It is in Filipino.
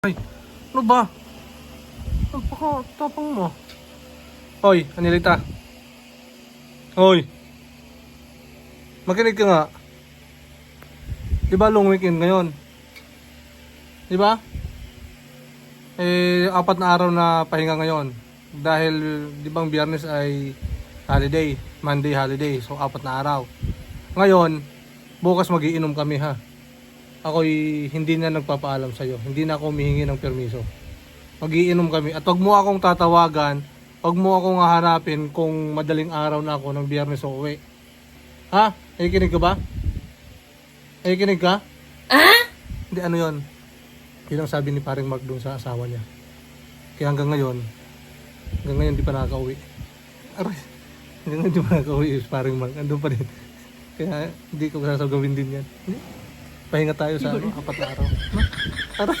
Ay, ano ba? Napaka-tapang mo. Hoy, Anilita. Hoy. Makinig ka nga. Di ba long weekend ngayon? Di ba? Eh, apat na araw na pahinga ngayon. Dahil, di bang biyernes ay holiday. Monday holiday. So, apat na araw. Ngayon, bukas magiinom kami ha. Ako'y hindi na nagpapaalam sa'yo. Hindi na ako humihingi ng permiso. Magiinom kami. At wag mo akong tatawagan. Wag mo akong hahanapin kung madaling araw na ako ng biyernes o uwi. Ha? Nakikinig ka ba? Nakikinig ka? Ah? Hindi, ano yon? Yun ang sabi ni paring Mark dun sa asawa niya. Kaya hanggang ngayon, hanggang ngayon di pa nakaka-uwi. Aray, hanggang ngayon di pa nakaka-uwi paring Mark. Andun pa din. Kaya hindi ko sasagawin din yan. Hindi. Pahinga tayo sa ano, apat na araw. No? Aray.